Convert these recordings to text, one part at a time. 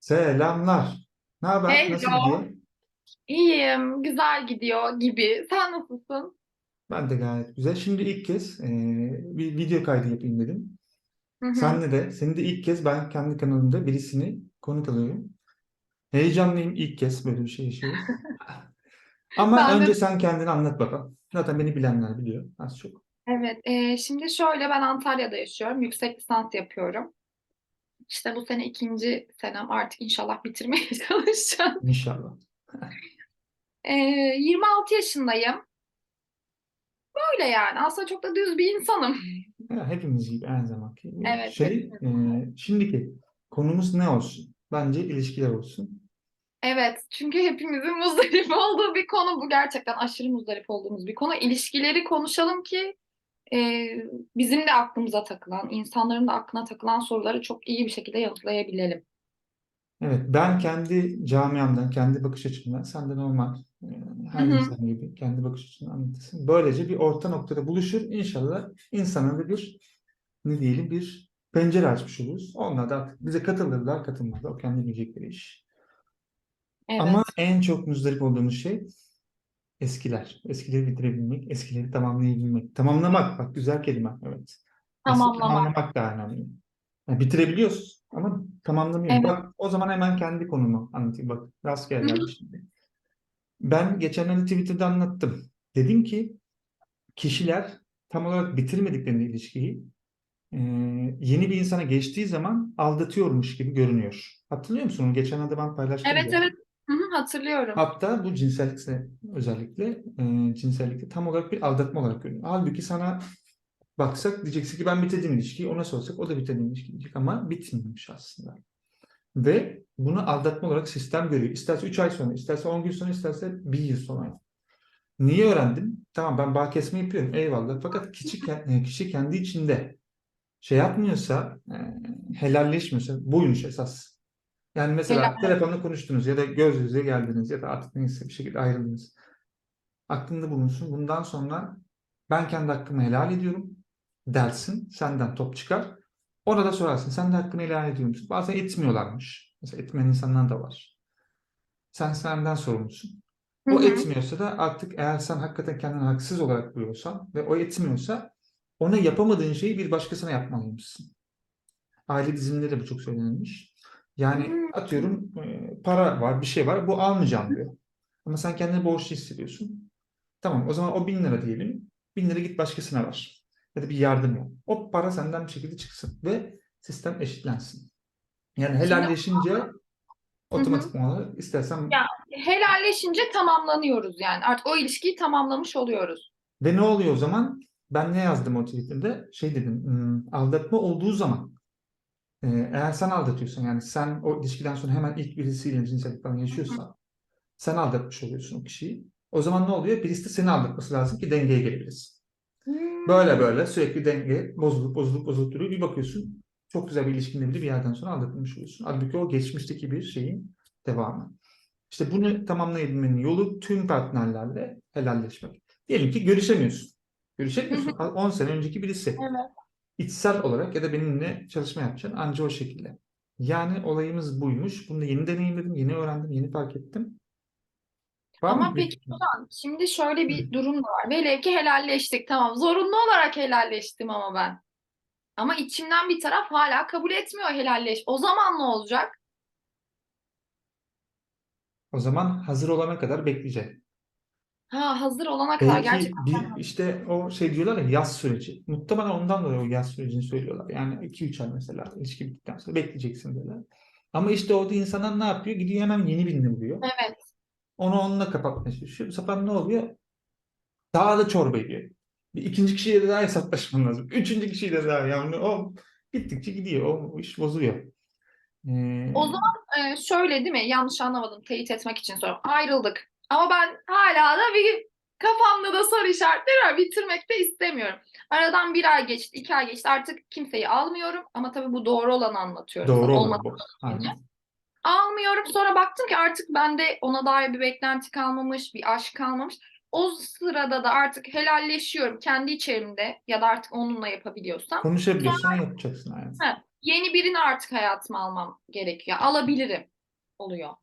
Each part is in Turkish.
Selamlar. Ne haber? Hey Nasıl gidiyor? İyiyim, güzel gidiyor gibi. Sen nasılsın? Ben de gayet güzel. Şimdi ilk kez e, bir video kaydı yapayım dedim. Hı hı. Senle de, seni de ilk kez ben kendi kanalımda birisini konuk alıyorum. Heyecanlıyım ilk kez böyle bir şey yaşıyoruz. Ama Ben de- önce sen kendini anlat bakalım. Zaten beni bilenler biliyor az çok. Evet, e, şimdi şöyle ben Antalya'da yaşıyorum. Yüksek lisans yapıyorum. İşte bu sene ikinci senem artık inşallah bitirmeye çalışacağım. İnşallah. E, 26 yaşındayım. Böyle yani. Aslında çok da düz bir insanım. Ya, hepimiz gibi her zamanki. Evet, Şey, e, şimdiki konumuz ne olsun? Bence ilişkiler olsun. Evet, çünkü hepimizin muzdarip olduğu bir konu bu. Gerçekten aşırı muzdarip olduğumuz bir konu. İlişkileri konuşalım ki e, bizim de aklımıza takılan, insanların da aklına takılan soruları çok iyi bir şekilde yanıtlayabilelim. Evet, ben kendi camiamdan, kendi bakış açımdan, sen de normal, her Hı hı. insan gibi kendi bakış açını anlatırsın. Böylece bir orta noktada buluşur. İnşallah insana da bir, ne diyelim, bir pencere açmış oluruz. Onlar da bize katılırlar, katılmazlar. O kendi bilecekleri iş. Evet. Ama en çok muzdarip olduğumuz şey eskiler. Eskileri bitirebilmek, eskileri tamamlayabilmek. Tamamlamak, bak güzel kelime. Evet. Aslında Tamamlamak. tamamlamak da önemli. Yani bitirebiliyoruz ama tamamlamıyoruz. Evet. Bak o zaman hemen kendi konumu anlatayım. Bak rastgele geldi şimdi. Ben geçenlerde Twitter'da anlattım. Dedim ki kişiler tam olarak bitirmediklerinde ilişkiyi e, yeni bir insana geçtiği zaman aldatıyormuş gibi görünüyor. Hatırlıyor musun? Geçenlerde ben paylaştım Evet ya. evet. Hatırlıyorum. Hatta bu cinsellikse özellikle e, cinsellikte tam olarak bir aldatma olarak görünüyor. Halbuki sana baksak diyeceksin ki ben bitirdim ilişkiyi. Ona sorsak o da bitirdim ilişkiyi diyecek ama bitmiyormuş aslında. Ve bunu aldatma olarak sistem görüyor. İsterse 3 ay sonra, isterse 10 gün sonra, isterse 1 yıl sonra. Niye öğrendim? Tamam ben bağ kesme yapıyorum eyvallah. Fakat kişi, ke- kişi kendi içinde şey yapmıyorsa, e, helalleşmiyorsa buymuş esas. Yani mesela Helal. telefonla konuştunuz ya da göz yüze geldiniz ya da artık neyse bir şekilde ayrıldınız. Aklında bulunsun. Bundan sonra ben kendi hakkımı helal ediyorum dersin. Senden top çıkar. Ona da sorarsın. Sen de hakkını helal ediyor musun? Bazen etmiyorlarmış. Mesela etmeyen insanlar da var. Sen senden sorumlusun. Hı O hı. etmiyorsa da artık eğer sen hakikaten kendini haksız olarak buluyorsan ve o etmiyorsa ona yapamadığın şeyi bir başkasına yapmalıymışsın. Aile diziminde de bu çok söylenilmiş. Yani Hmm. atıyorum e, para var, bir şey var, bu almayacağım diyor. Ama sen kendini borçlu hissediyorsun. Tamam, o zaman o bin lira diyelim. Bin lira git başkasına ver. Ya da bir yardım yap. O para senden bir şekilde çıksın ve sistem eşitlensin. Yani helalleşince otomatik olarak istersen Ya- Helalleşince tamamlanıyoruz yani. Artık o ilişkiyi tamamlamış oluyoruz. Ve ne oluyor o zaman? Ben ne yazdım o Twitter'da? Şey dedim, hmm, aldatma olduğu zaman e, eğer sen aldatıyorsan yani sen o ilişkiden sonra hemen ilk birisiyle cinsellik falan yaşıyorsan sen aldatmış oluyorsun o kişiyi. O zaman ne oluyor? Birisi de seni aldatması lazım ki dengeye gelebilirsin. Hmm. Böyle böyle sürekli denge bozulup bozulup bozulup duruyor. Bir bakıyorsun çok güzel bir ilişkinde bile bir yerden sonra aldatılmış oluyorsun. Halbuki o geçmişteki bir şeyin devamı. İşte bunu tamamlayabilmenin yolu tüm partnerlerle helalleşmek. Diyelim ki görüşemiyorsun. Görüşemiyorsun. 10 sene önceki birisi. Evet. İçsel olarak ya da benimle çalışma yapacaksın. Anca o şekilde. Yani olayımız buymuş. Bunu da yeni deneyimledim, yeni öğrendim, yeni fark ettim. Var Ama mı peki? Ozan, şimdi şöyle bir durum da var. Velev ki helalleştik. Tamam. Zorunlu olarak helalleştim ama ben. Ama içimden bir taraf hala kabul etmiyor helalleş. O zaman ne olacak? O zaman hazır olana kadar bekleyeceksin. Ha hazır olana kadar Belki gerçekten. bir işte o şey diyorlar ya yaz süreci. Muhtemelen ondan dolayı o yaz sürecini söylüyorlar. Yani 2-3 ay mesela ilişki bittikten sonra bekleyeceksin böyle. Ama işte orada insanlar ne yapıyor? Gidiyor hemen yeni birini buluyor. Evet. Onu onunla kapatmaya çalışıyor. Bu sefer ne oluyor? Daha da çorba ediyor. Bir ikinci kişiyle de daha hesaplaşman lazım. Üçüncü kişiyle daha yani o gittikçe gidiyor. O iş bozuyor. Ee, O zaman e, şöyle değil mi? Yanlış anlamadım. Teyit etmek için soruyorum. Ayrıldık. Ama ben hala da bir kafamda da soru işaretleri var. Bitirmek de istemiyorum. Aradan bir ay geçti, iki ay geçti. Artık kimseyi almıyorum. Ama tabii bu doğru olanı anlatıyorum. doğru olan bu. Almıyorum. Sonra baktım ki artık bende ona dair bir beklenti kalmamış, bir aşk kalmamış. O sırada da artık helalleşiyorum kendi içerimde ya da artık onunla yapabiliyorsam. Konuşabiliyorsan yapacaksın aynen. Ha, yeni birini artık hayatıma almam gerekiyor. Alabilirim oluyor.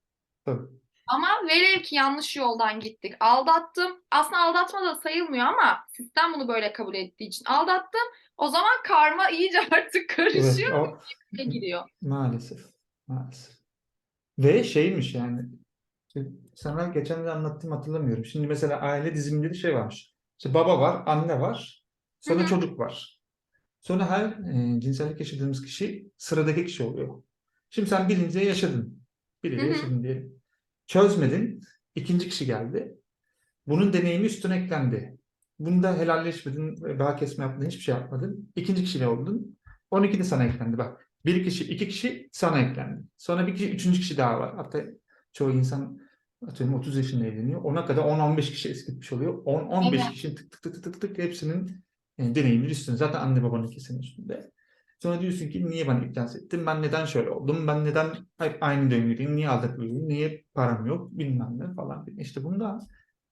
Tabii. Ama velev ki yanlış yoldan gittik. Aldattım. Aslında aldatma da sayılmıyor ama sistem bunu böyle kabul ettiği için aldattım. O zaman karma iyice artık Evet, karışıyor o ve giriyor. maalesef. Maalesef. Ve şeymiş yani işte sana geçen de anlattım hatırlamıyorum. Şimdi mesela aile diziminde şey varmış. İşte baba var, anne var, sonra Hı hı. çocuk var. Sonra her e, cinsellik yaşadığımız kişi sıradaki kişi oluyor. Şimdi sen birinciye yaşadın. Biriyle yaşadın diyelim. Çözmedin. ikinci kişi geldi. Bunun deneyimi üstüne eklendi. Bunda helalleşmedin, ve bağ kesme yapmadın, hiçbir şey yapmadın. İkinci kişiyle oldun. 12 de sana eklendi bak. Bir kişi, iki kişi sana eklendi. Sonra bir kişi, üçüncü kişi daha var. Hatta çoğu insan atıyorum 30 yaşında evleniyor. Ona kadar 10-15 kişi eskitmiş oluyor. 10-15 Evet. kişinin tık tık tık tık tık tık hepsinin e, deneyimleri üstünde. Zaten anne babanın kesin üstünde. Sonra diyorsun ki niye bana iflas ettin? Ben neden şöyle oldum? Ben neden hep aynı döngüdeyim? Niye aldatılıyorum? Niye param yok? Bilmem ne falan. İşte bunda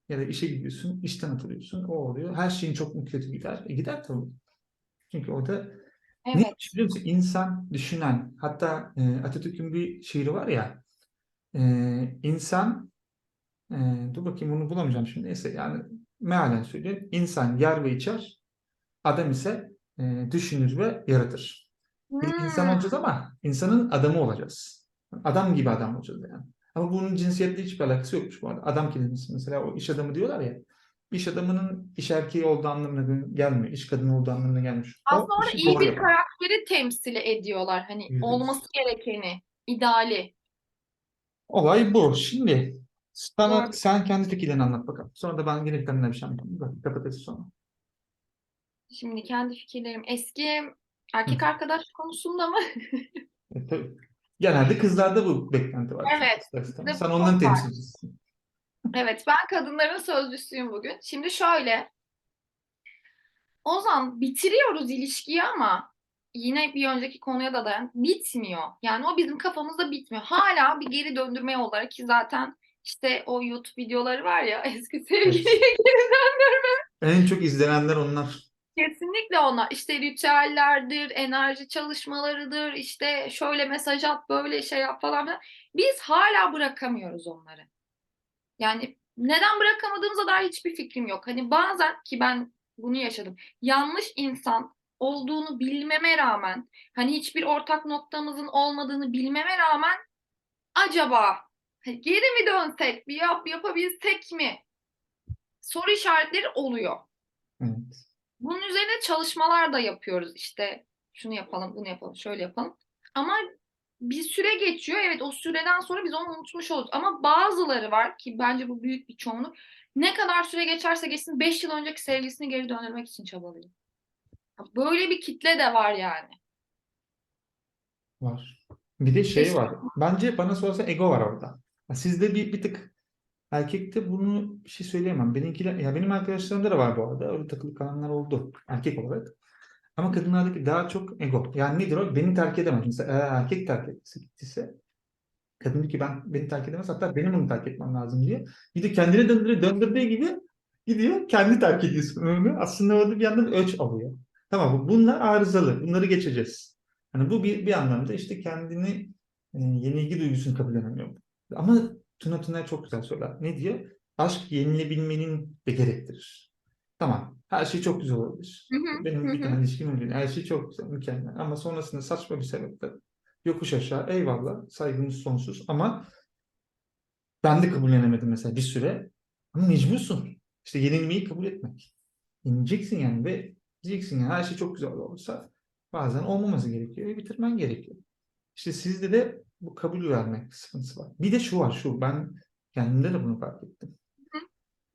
ya da işe gidiyorsun, işten atılıyorsun, o oluyor. Her şeyin çok mu kötü gider? E gider tabii. Çünkü orada Evet. Neymiş biliyor musun? İnsan düşünen, hatta e, Atatürk'ün bir şiiri var ya, e, insan, e, dur bakayım onu bulamayacağım şimdi, neyse yani mealen söyleyeyim, insan yer ve içer, adam ise e, düşünür ve yaratır. İnsan Hmm. olacağız ama insanın adamı olacağız. Adam gibi adam olacağız yani. Ama bunun cinsiyetle hiçbir alakası yokmuş bu arada. Adam kelimesi mesela o iş adamı diyorlar ya, iş adamının iş erkeği olduğu anlamına gelmiyor, iş kadını olduğu anlamına gelmiş. Aslında orada iyi bir yapan. karakteri temsil ediyorlar. Hani yüz. olması gerekeni, ideali. Olay bu. Şimdi sana, sen kendi fikirlerini anlat bakalım. Sonra da ben gelip kendime bir şey anlatayım. Bak, kapatırız sonra. Şimdi kendi fikirlerim eski erkek arkadaş konusunda mı? E, tabii. Genelde kızlarda bu beklenti var. Evet, Sen çok var. temsilcisisin. Evet, ben kadınların sözcüsüyüm bugün. Şimdi şöyle, Ozan bitiriyoruz ilişkiyi ama yine bir önceki konuya da dayan bitmiyor. Yani o bizim kafamızda bitmiyor. Hala bir geri döndürme olarak ki zaten işte o YouTube videoları var ya eski sevgiliye geri döndürme. En çok izlenenler onlar. Kesinlikle onlar. İşte ritüellerdir, enerji çalışmalarıdır, işte şöyle mesaj at, böyle şey yap falan. Biz hala bırakamıyoruz onları. Yani neden bırakamadığımıza dair hiçbir fikrim yok. Hani bazen ki ben bunu yaşadım. Yanlış insan olduğunu bilmeme rağmen, hani hiçbir ortak noktamızın olmadığını bilmeme rağmen acaba hani geri mi dönsek, bir yap yapabilsek mi? Soru işaretleri oluyor. Evet. Bunun üzerine çalışmalar da yapıyoruz. İşte şunu yapalım, bunu yapalım, şöyle yapalım. Ama bir süre geçiyor. Evet o süreden sonra biz onu unutmuş oluruz. Ama bazıları var ki bence bu büyük bir çoğunluk. Ne kadar süre geçerse geçsin 5 yıl önceki sevgilisini geri döndürmek için çabalıyor. Böyle bir kitle de var yani. Var. Bir de şey var. Bence bana sorarsa ego var orada. Sizde bir, bir tık erkekte bunu bir şey söyleyemem. Benimkiler, ya benim arkadaşlarımda da var bu arada. Öyle takılıp kalanlar oldu. Erkek olarak. Ama kadınlardaki daha çok ego. Yani nedir o? Beni terk edemez. Mesela eğer erkek terk etse gittiyse kadın diyor ki ben beni terk edemez hatta benim onu terk etmem lazım diye. Bir de kendine döndürdüğü, döndürdüğü gibi gidiyor kendi terk ediyorsun onu. Aslında orada bir yandan ölç alıyor. Tamam bu- bunlar arızalı. Bunları geçeceğiz. Hani bu bir, bir anlamda işte kendini e, yenilgi duygusunu kabullenemiyor. Ama Tuna Tuna çok güzel söyler. Ne diyor? Aşk yenilebilmenin de gerektirir. Tamam. Her şey çok güzel olabilir. Hı hı, Benim bir hı. tane ilişkim oldu. Her şey çok güzel, mükemmel. Ama sonrasında saçma bir sebeple yokuş aşağı eyvallah saygımız sonsuz ama ben de kabullenemedim mesela bir süre. Ama mecbursun. İşte yenilmeyi kabul etmek. Yenileceksin yani ve diyeceksin yani her şey çok güzel olursa bazen olmaması gerekiyor ve bitirmen gerekiyor. İşte sizde de bu kabul vermek sıkıntısı var. Bir de şu var şu ben kendimde de bunu fark ettim.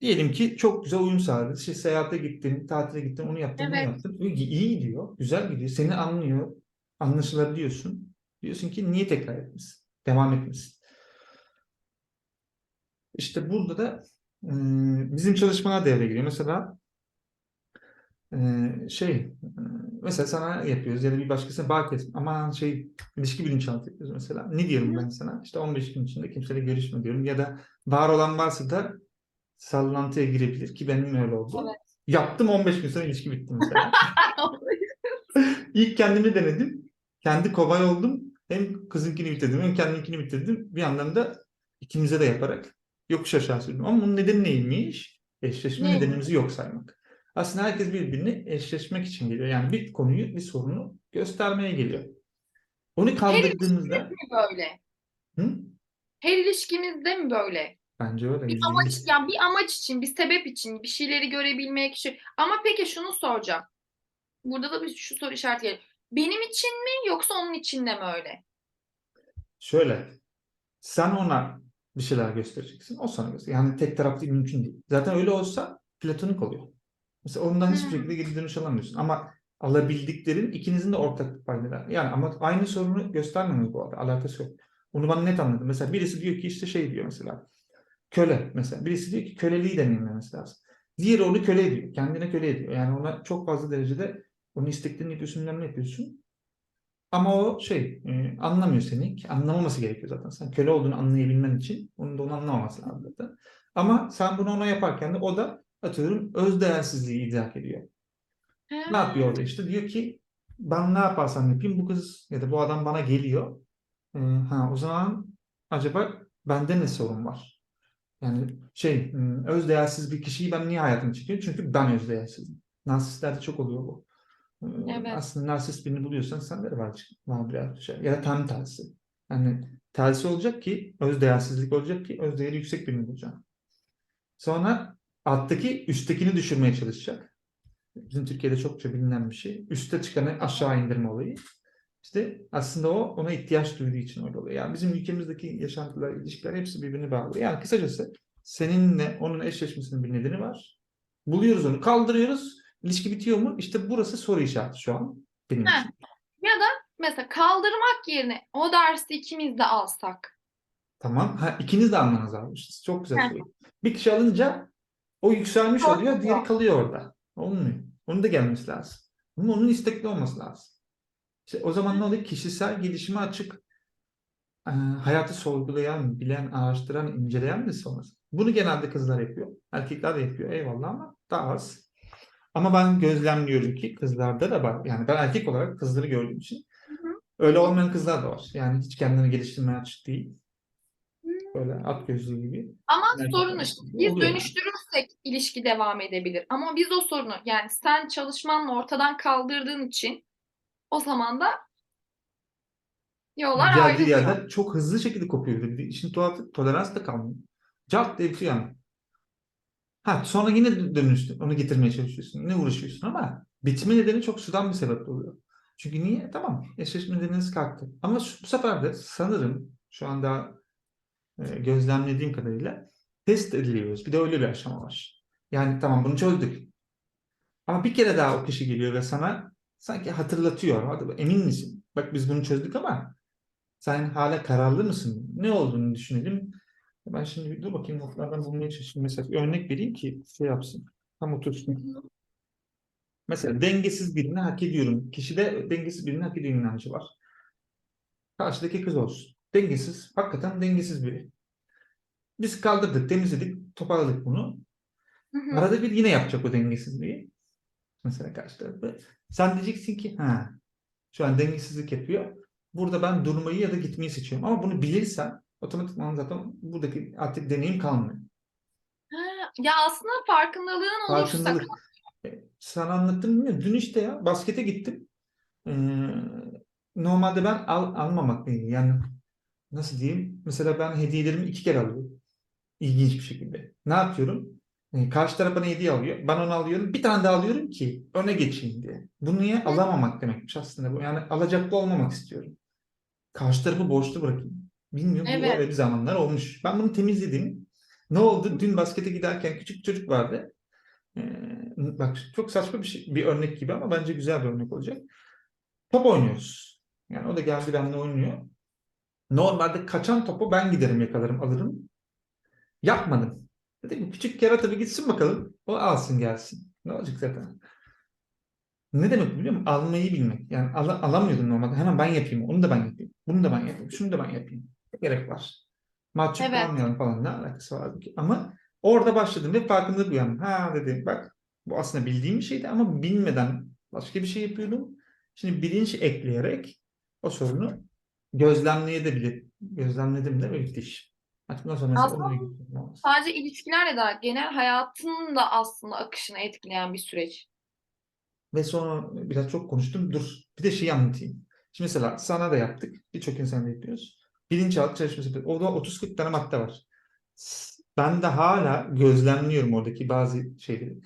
Diyelim ki çok güzel uyum sağladın. İşte seyahate gittin, tatile gittin, onu yaptın, bunu Evet. yaptın. İyi, gidiyor, güzel gidiyor. Seni anlıyor, anlaşılabiliyorsun. Diyorsun ki niye tekrar etmesin, devam etmesin. İşte burada da bizim çalışmalar devreye giriyor. Mesela e, şey, mesela sana yapıyoruz ya da bir başkasına bağ kesme. Aman şey, ilişki bilinçaltı yapıyoruz mesela. Ne diyorum ben sana? İşte 15 gün içinde kimseyle görüşme diyorum. Ya da var olan varsa da sallantıya girebilir ki benim öyle oldu. Evet. Yaptım 15 gün sonra ilişki bitti mesela. İlk kendimi denedim. kendi kobay oldum. Hem kızınkini bitirdim hem kendimkini bitirdim. Bir yandan da ikimize de yaparak yokuş aşağı sürdüm. Ama bunun nedeni neymiş? Eşleşme Neymiş? nedenimizi yok saymak. Aslında herkes birbirini eşleşmek için geliyor. Yani bir konuyu, bir sorunu göstermeye geliyor. Onu kaldırdığımızda... mi böyle? Hı? Her ilişkimizde mi böyle? Bence öyle. Bir amaç, yani bir amaç için, bir sebep için, bir şeyleri görebilmek için. Ama peki şunu soracağım. Burada da bir şu soru işareti geliyor. Benim için mi yoksa onun için de mi öyle? Şöyle, sen ona bir şeyler göstereceksin, o sana gösterecek. Yani tek taraflı mümkün değil. Zaten öyle olsa platonik oluyor. Mesela ondan hiçbir Hmm. şekilde geri dönüş alamıyorsun. Ama alabildiklerin ikinizin de ortak paydaları. Yani ama aynı sorunu göstermiyoruz bu arada. Alakası yok. Onu ben net anladım. Mesela birisi diyor ki işte şey diyor mesela. Köle mesela. Birisi diyor ki köleliği deneyimlemesi lazım. Diğeri onu köle ediyor. Kendine köle ediyor. Yani ona çok fazla derecede onu isteklerini yapıyorsun, ne yapıyorsun. Ama o şey e, anlamıyor seni. Anlamaması gerekiyor zaten. Sen köle olduğunu anlayabilmen için onun da onu anlamaması lazım zaten. Ama sen bunu ona yaparken de o da atıyorum özdeğersizliği idrak ediyor. Ne yapıyor orada işte? Diyor ki ben ne yaparsam yapayım bu kız ya da bu adam bana geliyor. E, ha o zaman acaba bende ne sorun var? Yani şey hmm, özdeğersiz bir kişiyi ben niye hayatıma çekiyorum? Çünkü ben özdeğersizim. Narsistlerde çok oluyor bu. Ee, Evet. Aslında narsist birini buluyorsan sende de var, var biraz bir şey. Ya da tam tersi. Yani tersi olacak ki özdeğersizlik olacak ki özdeğeri yüksek birini bulacaksın. Sonra alttaki üsttekini düşürmeye çalışacak. Bizim Türkiye'de çokça bilinen bir şey. Üste çıkanı aşağı indirme olayı. İşte aslında o ona ihtiyaç duyduğu için öyle oluyor. Yani bizim ülkemizdeki yaşantılar, ilişkiler hepsi birbirini bağlıyor. Yani kısacası seninle onun eşleşmesinin bir nedeni var. Buluyoruz onu, kaldırıyoruz. İlişki bitiyor mu? İşte burası soru işareti şu an benim için. Ya da mesela kaldırmak yerine o dersi ikimiz de alsak. Tamam. Ha, ikiniz de almanız lazım. İşte çok güzel soru. Bir kişi alınca o yükselmiş Çok oluyor, güzel. diğeri kalıyor orada. Olmuyor. Onun da gelmesi lazım. Ama onun istekli olması lazım. İşte o zaman ne oluyor? Kişisel gelişime açık, e, hayatı sorgulayan, bilen, araştıran, inceleyen birisi olması. Bunu genelde kızlar yapıyor. Erkekler de yapıyor. Eyvallah ama daha az. Ama ben gözlemliyorum ki kızlarda da var. Yani ben erkek olarak kızları gördüğüm için öyle olmayan kızlar da var. Yani hiç kendini geliştirmeye açık değil. Böyle at gözlü gibi. Ama Evet, sorun işte biz Oluyor dönüştürürsek ilişki devam edebilir. Ama biz o sorunu yani sen çalışmanla ortadan kaldırdığın için o zaman da yollar Geldiği ayrılıyor. yerden çok hızlı şekilde kopuyor. Bir de işin tuhafı tolerans da kalmıyor. Cart diye bitiyor yani. Ha sonra yine dönüştü. Onu getirmeye çalışıyorsun. Ne uğraşıyorsun ama bitme nedeni çok sudan bir sebep oluyor. Çünkü niye? Tamam. Eşleşme nedeniniz kalktı. Ama şu, bu sefer de sanırım şu anda e, gözlemlediğim kadarıyla test ediliyoruz. Bir de öyle bir aşama var. Yani tamam bunu çözdük. Ama bir kere daha o kişi geliyor ve sana sanki hatırlatıyor. Hadi emin misin? Bak biz bunu çözdük ama sen hala kararlı mısın? Ne olduğunu düşünelim. Ben şimdi dur bakayım notlardan bulmaya çalışayım. Mesela bir örnek vereyim ki şey yapsın. Tam otursun. Mesela dengesiz birini hak ediyorum. Kişide dengesiz birini hak ediyor inancı var. Karşıdaki kız olsun. Dengesiz. Hakikaten dengesiz biri. Biz kaldırdık, temizledik, toparladık bunu. Hı hı. Arada bir yine yapacak o dengesizliği. Mesela karşı tarafı. Sen diyeceksin ki ha şu an dengesizlik yapıyor. Burada ben durmayı ya da gitmeyi seçiyorum. Ama bunu bilirsen otomatikman zaten buradaki artık deneyim kalmıyor. Ha, ya aslında farkındalığın olursa Farkındalık. E, Sana anlattım bilmiyorum. Dün işte ya baskete gittim. Ee, normalde ben al, almamak değil. Yani nasıl diyeyim? Mesela ben hediyelerimi iki kere alıyorum. İlginç bir şekilde. Ne yapıyorum? Ee, karşı taraf bana hediye alıyor. Ben onu alıyorum. Bir tane daha alıyorum ki öne geçeyim diye. Bu niye? Alamamak demekmiş aslında bu. Yani alacaklı olmamak istiyorum. Karşı tarafı borçlu bırakayım. Bilmiyorum. Bu Evet. öyle bir zamanlar olmuş. Ben bunu temizledim. Ne oldu? Dün baskete giderken küçük çocuk vardı. Ee, bak çok saçma bir şey, bir örnek gibi ama bence güzel bir örnek olacak. Top oynuyoruz. Yani o da geldi benimle oynuyor. Normalde kaçan topu ben giderim yakalarım alırım. Yapmadım. Dedim küçük kerata bir gitsin bakalım. O alsın gelsin. Ne olacak zaten? Ne demek biliyor musun? Almayı bilmek. Yani ala- alamıyordum normalde. Hemen ben yapayım. Onu da ben yapayım. Bunu da ben yapayım. Şunu da ben yapayım. Ne gerek var? Mahcup Evet. kalmayalım falan. Ne alakası var ki? Ama orada başladım ve farkındalık uyandım. Ha dedim bak bu aslında bildiğim bir şeydi ama bilmeden başka bir şey yapıyordum. Şimdi bilinç ekleyerek o sorunu gözlemleyebilir. Gözlemledim de ve bitti iş. Mesela Aslında-. Olmaz. Sadece ilişkilerle de genel hayatın da aslında akışını etkileyen bir süreç. Ve sonra biraz çok konuştum. Dur bir de şeyi anlatayım. Şimdi mesela sana da yaptık. Birçok insan da yapıyoruz. Bilinçaltı çalışması. Orada 30-40 tane madde var. Ben de hala gözlemliyorum oradaki bazı şeyleri.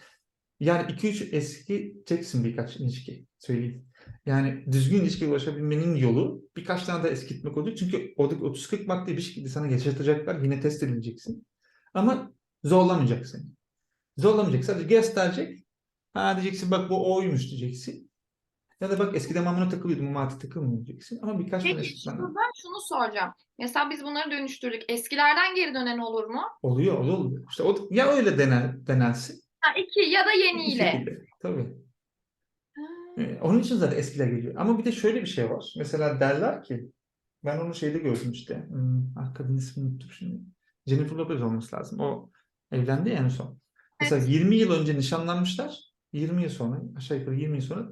Yani 2-3 eskiteceksin birkaç ilişki söyleyeyim. Yani düzgün ilişkiye ulaşabilmenin yolu birkaç tane daha eskitmek oluyor. Çünkü oradaki 30-40 maddeyi bir şekilde sana yaşatacaklar. Yine test edileceksin. Ama zorlamayacak seni. Zorlamayacak. Sadece gösterecek. Ha diyeceksin bak bu oymuş diyeceksin. Ya da bak eskiden ben buna takılıyordum ama artık takılmıyorum diyeceksin. Ama birkaç tane Peki eskitmen şurada şunu soracağım. Mesela biz bunları dönüştürdük. Eskilerden geri dönen olur mu? oluyor, oluyor. İşte o, ya öyle denel, denensin. Ha, iki ya da yeniyle. Tabii. Ee, onun için zaten eskiler geliyor. Ama bir de şöyle bir şey var. Mesela derler ki ben onu şeyde gördüm işte. Hmm, ah, kadın ismini unuttum şimdi. Jennifer Lopez olması lazım. O evlendi ya en son. Mesela 20 yıl önce nişanlanmışlar. 20 yıl sonra aşağı yukarı 20 yıl sonra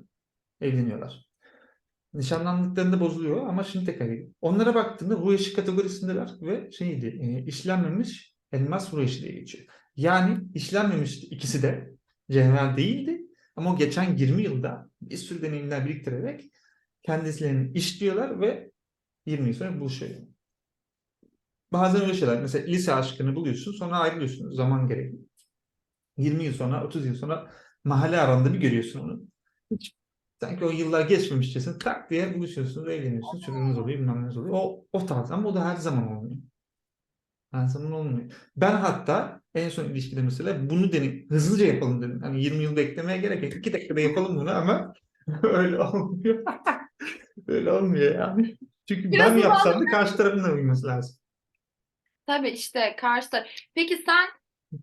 evleniyorlar. Nişanlandıklarında bozuluyor ama şimdi tekrar geliyor. Onlara baktığında ruh eşi kategorisindeler ve şeydi e, işlenmemiş elmas ruh eşi diye geçiyor. Yani işlenmemiş ikisi de cevher değildi ama o geçen 20 yılda bir sürü deneyimler biriktirerek kendilerini işliyorlar ve 20 yıl sonra buluşuyor. Bazen öyle şeyler. Mesela lise aşkını buluyorsun sonra ayrılıyorsun zaman gereği. 20 yıl sonra 30 yıl sonra mahalle aranda bir görüyorsun onu. Hiç sanki o yıllar geçmemişçesine tak diye buluşuyorsunuz, evleniyorsunuz, çocuğunuz oluyor, bilmem ne oluyor. O, o tarz ama o da her zaman olmuyor. Her zaman olmuyor. Ben hatta en son ilişkide mesela bunu dedim, hızlıca yapalım dedim. Hani 20 yıl beklemeye gerek yok. 2 dakikada yapalım bunu ama öyle olmuyor. öyle olmuyor yani. Çünkü Biraz ben yapsam da karşı tarafın da uyması lazım. Tabii işte karşı taraf. Peki sen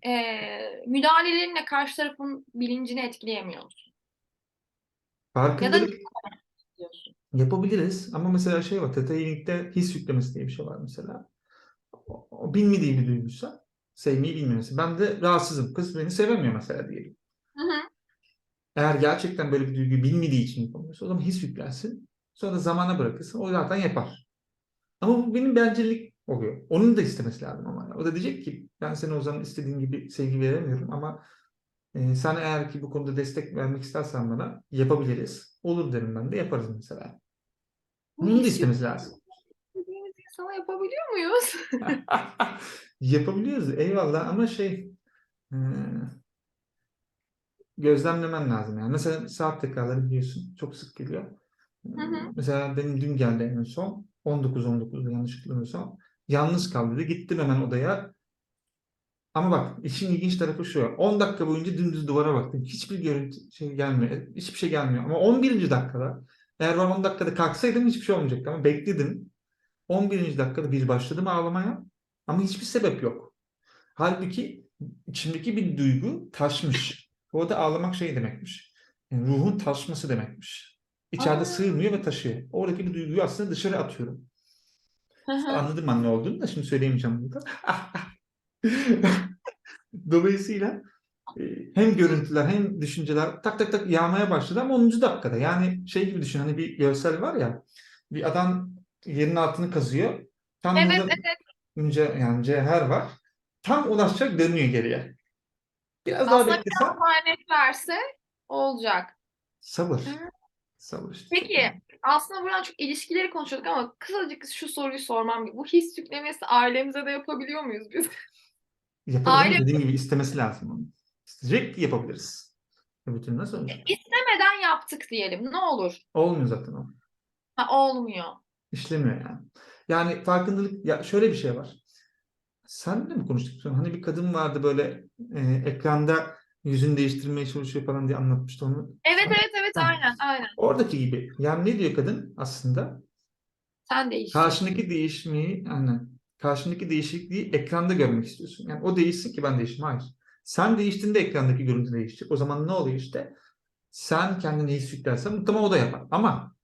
eee müdahalelerinle karşı tarafın bilincini etkileyemiyor musun? Farkındalık diyorsun? Yapabiliriz ama mesela şey var, Healing'de his yüklemesi diye bir şey var mesela. O, o bilmediği bir duyguysa, sevmeyi bilmiyorsa. Ben de rahatsızım, kız beni sevemiyor mesela diyelim. Hı hı. Eğer gerçekten böyle bir duyguyu bilmediği için yapamıyorsa o zaman his yüklensin. Sonra zamana bırakırsın, o zaten yapar. Ama bu benim bencillik oluyor. Onun da istemesi lazım ama. O da diyecek ki ben sana o zaman istediğin gibi sevgi veremiyorum ama e, sen eğer ki bu konuda destek vermek istersen bana yapabiliriz. Olur derim ben de yaparız mesela. Bu Bunun da istemesi lazım. İnsana yapabiliyor muyuz? Yapabiliyoruz eyvallah ama şey e, gözlemlemen lazım yani. Mesela saat tekrarları biliyorsun çok sık geliyor. Hı hı. Mesela benim dün geldi en son 19-19'da yanlış hatırlamıyorsam. Yalnız kaldı dedi. Gittim hemen odaya. Ama bak işin ilginç tarafı şu. 10 dakika boyunca dümdüz duvara baktım. Hiçbir görüntü şey gelmiyor. Hiçbir şey gelmiyor. Ama 11. dakikada eğer ben 10 dakikada kalksaydım hiçbir şey olmayacaktı ama bekledim. 11. dakikada bir başladım ağlamaya ama hiçbir sebep yok. Halbuki içimdeki bir duygu taşmış. Orada ağlamak şey demekmiş. Yani ruhun taşması demekmiş. İçeride Aa. sığmıyor ve taşıyor. Oradaki bir duyguyu aslında dışarı atıyorum. Hı. Anladım ben ne olduğunu da şimdi söyleyemeyeceğim burada. Dolayısıyla e, hem görüntüler hem düşünceler tak tak tak yağmaya başladı ama 10. dakikada. Yani şey gibi düşün hani bir görsel var ya bir adam yerin altını kazıyor. Tam Evet, burada evet. ince yani cevher var. Tam ulaşacak dönüyor geriye. Biraz daha Aslında beklesen Emanet verse olacak. sabır. Hı. Sabır işte. Peki aslında buradan çok ilişkileri konuşuyorduk ama kısacık şu soruyu sormam gibi. Bu his yüklemesi ailemize de yapabiliyor muyuz biz? Ama Aile- dediğim gibi istemesi lazım onu. İsteyecek yapabiliriz. Öbür türlü nasıl olacak? İstemeden yaptık diyelim. Ne olur? Olmuyor zaten o. Ha, olmuyor. İşlemiyor yani. Yani farkındalık ya şöyle bir şey var. Sen de mi konuştuk? Hani bir kadın vardı böyle e, ekranda yüzünü değiştirmeye çalışıyor falan diye anlatmıştı onu. Evet evet evet Ha. aynen aynen. Oradaki gibi. Yani ne diyor kadın aslında? Sen değiştin. Karşındaki değişmeyi, aynen. Karşındaki değişikliği ekranda görmek istiyorsun. Yani o değişsin ki ben değişeyim. Hayır. Sen değiştiğinde ekrandaki görüntü değişecek. O zaman ne oluyor işte? Sen kendini his yüklersen muhtemelen o da yapar. Ama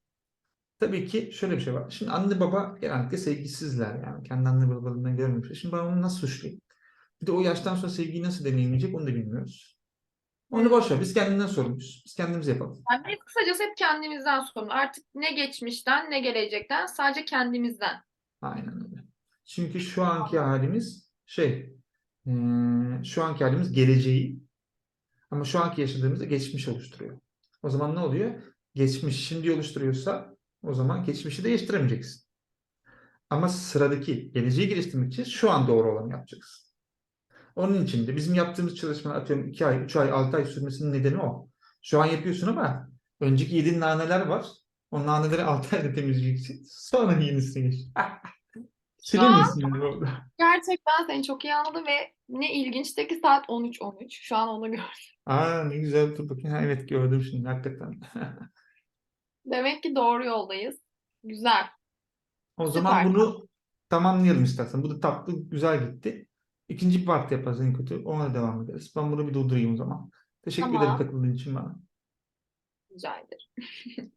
tabii ki şöyle bir şey var. Şimdi anne baba genellikle sevgisizler yani. Kendi anne babalarından görmemişler. Şimdi ben onu nasıl suçlayayım? Bir de o yaştan sonra sevgiyi nasıl deneyimleyecek onu da bilmiyoruz. Onu boş ver. Biz kendinden sorumluyuz. Biz kendimiz yapalım. Yani biz kısacası hep kendimizden sorumlu. Artık ne geçmişten ne gelecekten sadece kendimizden. Aynen öyle. Çünkü şu anki halimiz şey, şu anki halimiz geleceği ama şu anki yaşadığımızda geçmiş oluşturuyor. O zaman ne oluyor? Geçmiş şimdi oluşturuyorsa o zaman geçmişi değiştiremeyeceksin. Ama sıradaki geleceği geliştirmek için şu an doğru olanı yapacaksın. Onun için de bizim yaptığımız çalışmalar atıyorum 2 ay, 3 ay, 6 ay sürmesinin nedeni o. Şu an yapıyorsun ama önceki yediğin naneler var. O naneleri 6 ayda temizleyeceksin. Sonra yenisine geç. Misin yani orada? Gerçekten seni çok iyi anladım ve ne ilginçti ki saat 13.13. Şu an onu gördüm. Aa ne güzel dur bakayım. Ha, evet gördüm şimdi hakikaten. Demek ki doğru yoldayız. Güzel. O zaman Süper. bunu tamamlayalım istersen. Bu da tatlı, güzel gitti. İkinci part yaparız en kötü. Ona devam ederiz. Ben bunu bir durdurayım o zaman. Teşekkür Tamam. ederim katıldığın için bana. Rica ederim.